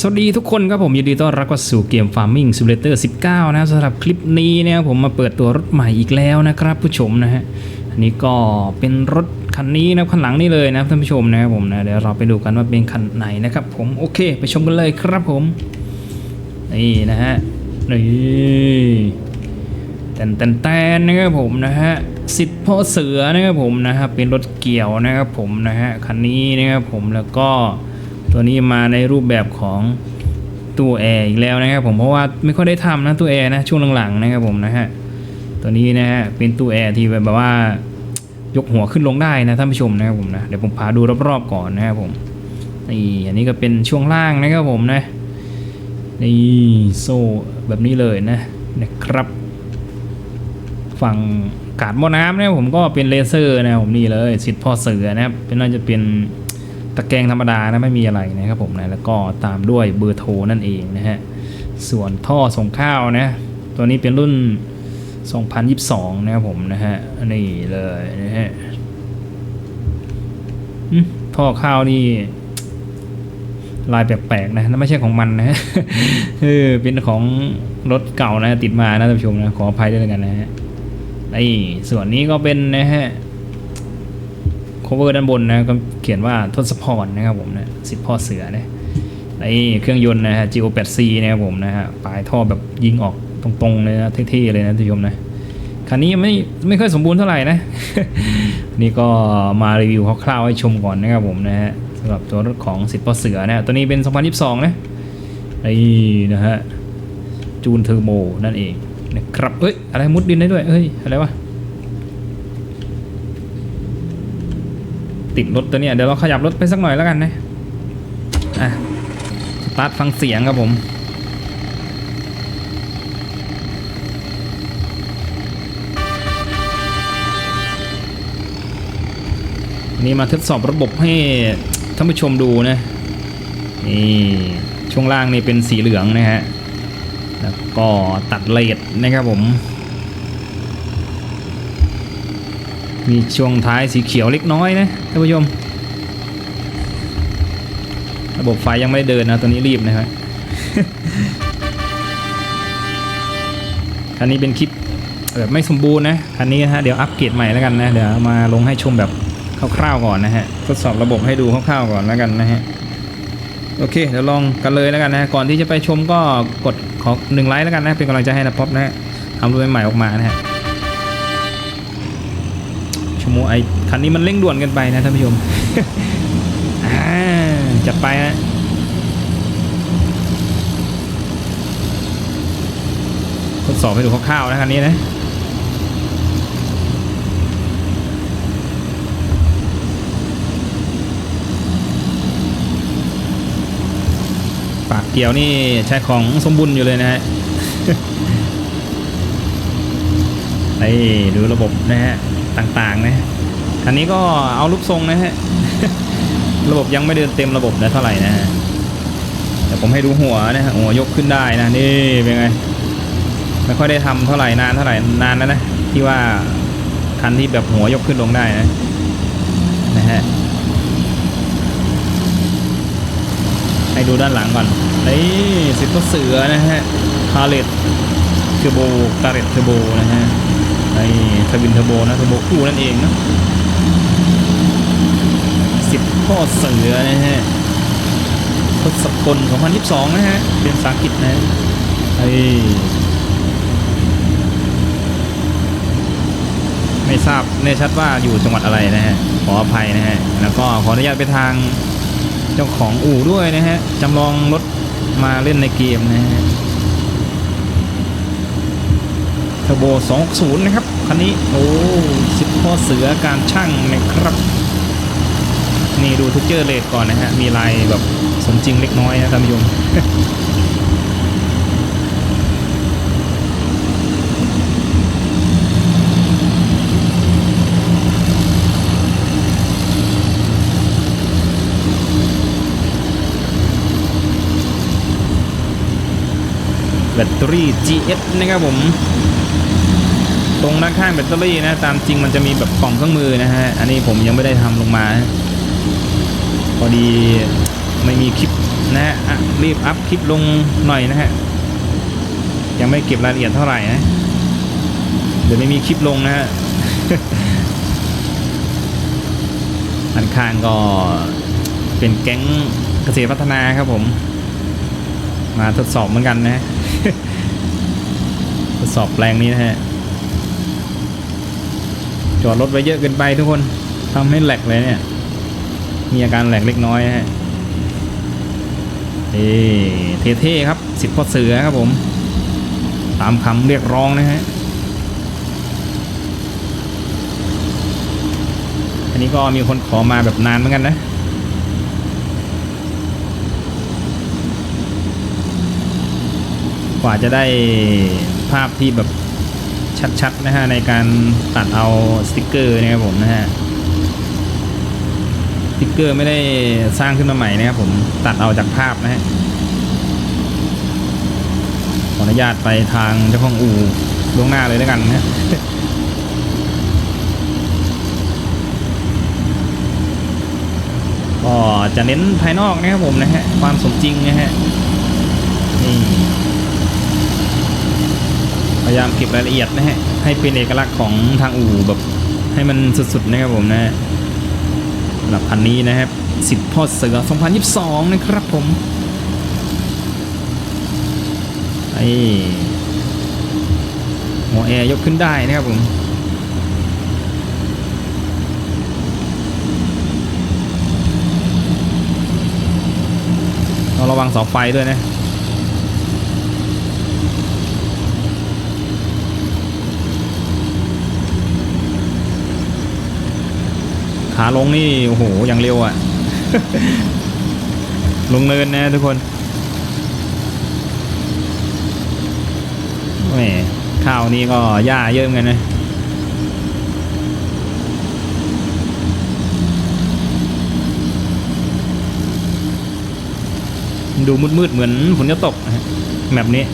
สวัสดีทุกคนครับผมยินดีต้อนรับเข้าสู่เกม Farming Simulator 19 นะสำหรับคลิปนี้เนะครับผมมาเปิดตัวรถใหม่อีกแล้วนะครับผู้ชมนะฮะอันนี้ก็เป็นรถคันนี้นะคันหลังนี่เลยนะท่านผู้ชมนะครับผมนะเดี๋ยวเราไปดูกันว่าเป็นคันไหนนะครับผมโอเค ไปชมกันเลยครับผมนี่นะฮะนี่แตนแตนแตนนะครับผมนะฮะสิทธิ์พ่อเสือนะครับผมนะครับเป็นรถเกี่ยวนะครับผมนะฮะคันนี้นะครับผมแล้วก็ ตัวนี้มาในรูปแบบของตู้แอร์อีกแล้วนะครับผมเพราะว่าไม่ค่อยได้ทำนะตู้แอร์นะช่วงหลังๆนะครับผมนะฮะตัวนี้นะฮะเป็นตู้แอร์ที่แบบว่ายกหัวขึ้นลงได้นะท่านผู้ชมนะครับผมนะเดี๋ยวผมพาดูรอบๆก่อนนะครับผมนี่อันนี้ก็เป็นช่วงล่างนะครับผมนะนี่โซ่แบบนี้เลยนะนะครับ ฝั่งกาดหม้อน้ำนะครับผมก็เป็นเลเซอร์นะครับผมนี่เลยสิทธิ์พ่อเสือนะครับเป็นน่าจะเป็น ตะแกรงธรรมดานะไม่มีอะไรนะครับผมนะแล้วก็ตามด้วยเบอร์โทรนั่นเองนะฮะส่วนท่อส่งข้าวนะตัวนี้เป็นรุ่น 2022 นะครับผมนะฮะนี่เลยนะฮะท่อข้าวนี่ลายแปลกๆนะนั่นไม่ใช่ของมันนะฮะเออเป็นของรถเก่านะ ติดมานะท่านผู้ชมนะขออภัยด้วยกันนะฮะไอ้ส่วนนี้ก็เป็นนะฮะ cover ด้านบนนะก็เขียนว่าทศพรนะครับผมนะสิทธิ์พ่อเสือเนะไอเครื่องยนต์นะฮะ Geo 8C นะครับผมนะฮะปลายท่อแบบยิงออกตรงๆเลยนะเท่ๆเลยนะท่านผู้ชมนะคันนี้ไม่ไม่ค่อยสมบูรณ์เท่าไหร่นะ นี่ก็มารีวิวคร่าวๆให้ชมก่อนนะครับผมนะฮะสำหรับตัวรถของสิทธิ์พ่อเสือนะตัวนี้เป็น 2022 นะไอ้นะฮะจูนเทอร์โบนั่นเองนะครับเอ้ยอะไรมุดดินได้ด้วยเอ้ยอะไรวะ ติดรถตัวเนี้ยเดี๋ยวเราขยับรถไปสักหน่อยแล้วกันนะอะสตาร์ทฟังเสียงครับผมนี่มาทดสอบระบบให้ท่านผู้ชมดูนะนี่ช่วงล่างนี่เป็นสีเหลืองนะฮะแล้วก็ตัดเลดนะครับผม มีช่วงท้ายสีเขียวเล็กน้อยนะท่านผู้ชม ระบบไฟยังไม่ได้เดินนะตัวนี้รีบนะครับคันนี้เป็นคลิปแบบไม่สมบูรณ์นะคันนี้นะฮะเดี๋ยวอัปเกรดใหม่แล้วกันนะเดี๋ยวมาลงให้ชมแบบคร่าวๆก่อนนะฮะทดสอบระบบให้ดูคร่าวๆก่อนแล้วกันนะฮะโอเคเดี๋ยวลองกันเลยแล้วกันนะก่อนที่จะไปชมก็กดขอหนึ่งไลค์แล้วกันนะเป็นกำลังใจให้นะป๊อปนะฮะทำรูปใหม่ๆออกมานะฮะ ชั่วโมงไอ้คันนี้มันเร่งด่วนกันไปนะท่านผู้ชมจัดไปฮะทดสอบให้ดูคร่าวๆนะคันนี้นะปากเกี่ยวนี่ใช้ของสมบุญอยู่เลยนะฮะไอ้ดูระบบนะฮะ ต่างๆนะคันนี้ก็เอารูปทรงนะฮะ ระบบยังไม่เดินเต็มระบบนะเท่าไหร่นะฮะแต่ผมให้ดูหัวนะฮะหัวยกขึ้นได้นะนี่เป็นไงไม่ค่อยได้ทำเท่าไหร่นานเท่าไหร่นานแล้วนะที่ว่าคันที่แบบหัวยกขึ้นลงได้นะนะฮะให้ดูด้านหลังก่อนนี่สิบตัวเสือนะฮะคาเลตเทอร์โบคาเลตเทอร์โบนะฮะ ในทวินเทอร์โบนะเทอร์โบคู่นั่นเองนะสิบข้อเสือนะฮะทศกล2022 นะฮะ เป็นภาษาอังกฤษนะไอ้ไม่ทราบแน่ชัดว่าอยู่จังหวัดอะไรนะฮะ ขออภัยนะฮะ แล้วก็ขออนุญาตไปทางเจ้าของอู่ด้วยนะฮะ จำลองรถมาเล่นในเกมนะฮะ เทอร์โบ 20 นะครับ คันนี้ โอ้สิบข้อเสือการช่างนะครับ นี่ดูทุกเจอร์เลดก่อนนะฮะ มีลายแบบสมจริงเล็กน้อยนะท่านผู้ชมแบตเตอรี่ GS นะครับผม ตรงด้านข้างแบตเตอรี่นะตามจริงมันจะมีแบบกล่องเครื่องมือนะฮะอันนี้ผมยังไม่ได้ทำลงมา พอดีไม่มีคลิปนะฮะรีบอัพคลิปลงหน่อยนะฮะยังไม่เก็บรายละเอียดเท่าไหร่นะเดี๋ยวไม่มีคลิปลงนะฮะอันข้างก็เป็นแก๊งเกษตรพัฒนาครับผม มาทดสอบเหมือนกันนะฮะทดสอบแปลงนี้นะฮะ จอดรถไว้เยอะเกินไปทุกคนทำให้แหลกเลยเนี่ย มีอาการแหลกเล็กน้อยฮะเอเท่ๆครับสิบพ่อเสือครับผม ตามคำเรียกร้องนะฮะอันนี้ก็มีคนขอมาแบบนานเหมือนกันนะกว่าจะได้ภาพที่แบบ ชัดๆนะฮะในการตัดเอาสติกเกอร์นะครับผมนะฮะสติกเกอร์ไม่ได้สร้างขึ้นมาใหม่นะครับผมตัดเอาจากภาพนะฮะขออนุญาตไปทางเจ้าของอู่ล่วงหน้าเลยแล้วกันนะก็จะเน้นภายนอกนะครับผมนะฮะความสมจริงนะฮะนี่ายามเก็บรายละเอียดนะฮะให้เป็นเอกลักษณ์ของทางอู่แบบให้มันสุดๆนะครับผมนะสำหรับคันนี้นะครับสิบพ่อเสือ 2022 นะครับผมไอ้หัวแอร์ยกขึ้นได้นะครับผมเราระวังเสาไฟด้วยนะ ขาลงนี่โอ้โหอย่างเร็วอะ่ะ ลงเนินนะทุกคนแหมข้าวนี้ก็หญ้าเยอะเหมือนกันนะดูมืดๆเหมือนฝนจะตกแบบนี้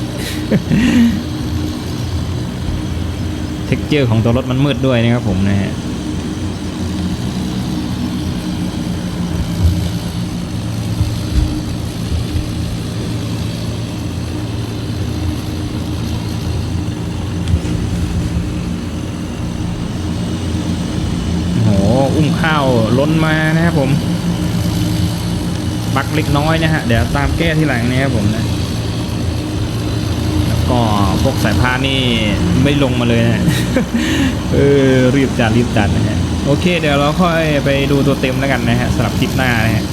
เท็กเจอร์ของตัวรถมันมืดด้วยนะครับผมนะฮะ โอ้โห อุ้ม ข้าวล้นมานะครับผมบักเล็กน้อยนะฮะเดี๋ยวตามแก้ที่หลังนะครับผมนะแล้วก็พวกสายพานนี่ไม่ลงมาเลยนะเออรีบจัดรีบจัดนะฮะโอเค เดี๋ยวเราค่อยไปดูตัวเต็มแล้วกันนะฮะสำหรับคลิปหน้านะฮะ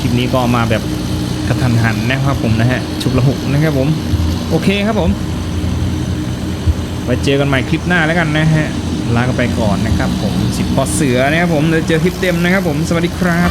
คลิปนี้ก็มาแบบกระทันหันนะครับผมนะฮะฉุกละหุกนะครับผม โอเคครับผมไว้เจอกันใหม่คลิปหน้าแล้วกันนะฮะ ลากันไปก่อนนะครับผมสิบพอเสือนะครับผมเดี๋ยวเจอคลิปเต็มนะครับผมสวัสดีครับ